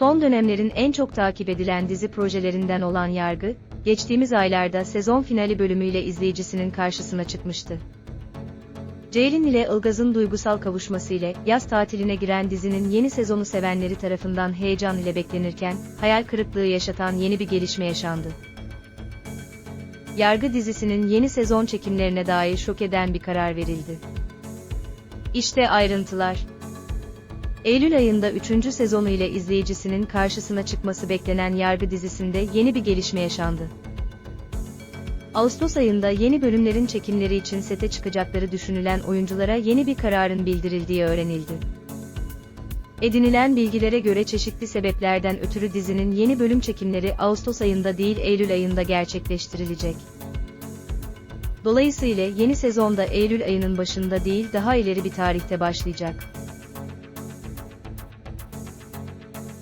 Son dönemlerin en çok takip edilen dizi projelerinden olan Yargı, geçtiğimiz aylarda sezon finali bölümüyle izleyicisinin karşısına çıkmıştı. Ceylin ile Ilgaz'ın duygusal kavuşması ile yaz tatiline giren dizinin yeni sezonu sevenleri tarafından heyecan ile beklenirken, hayal kırıklığı yaşatan yeni bir gelişme yaşandı. Yargı dizisinin yeni sezon çekimlerine dair şok eden bir karar verildi. İşte ayrıntılar. Eylül ayında 3. sezonu ile izleyicisinin karşısına çıkması beklenen Yargı dizisinde yeni bir gelişme yaşandı. Ağustos ayında yeni bölümlerin çekimleri için sete çıkacakları düşünülen oyunculara yeni bir kararın bildirildiği öğrenildi. Edinilen bilgilere göre çeşitli sebeplerden ötürü dizinin yeni bölüm çekimleri Ağustos ayında değil Eylül ayında gerçekleştirilecek. Dolayısıyla yeni sezonda Eylül ayının başında değil daha ileri bir tarihte başlayacak.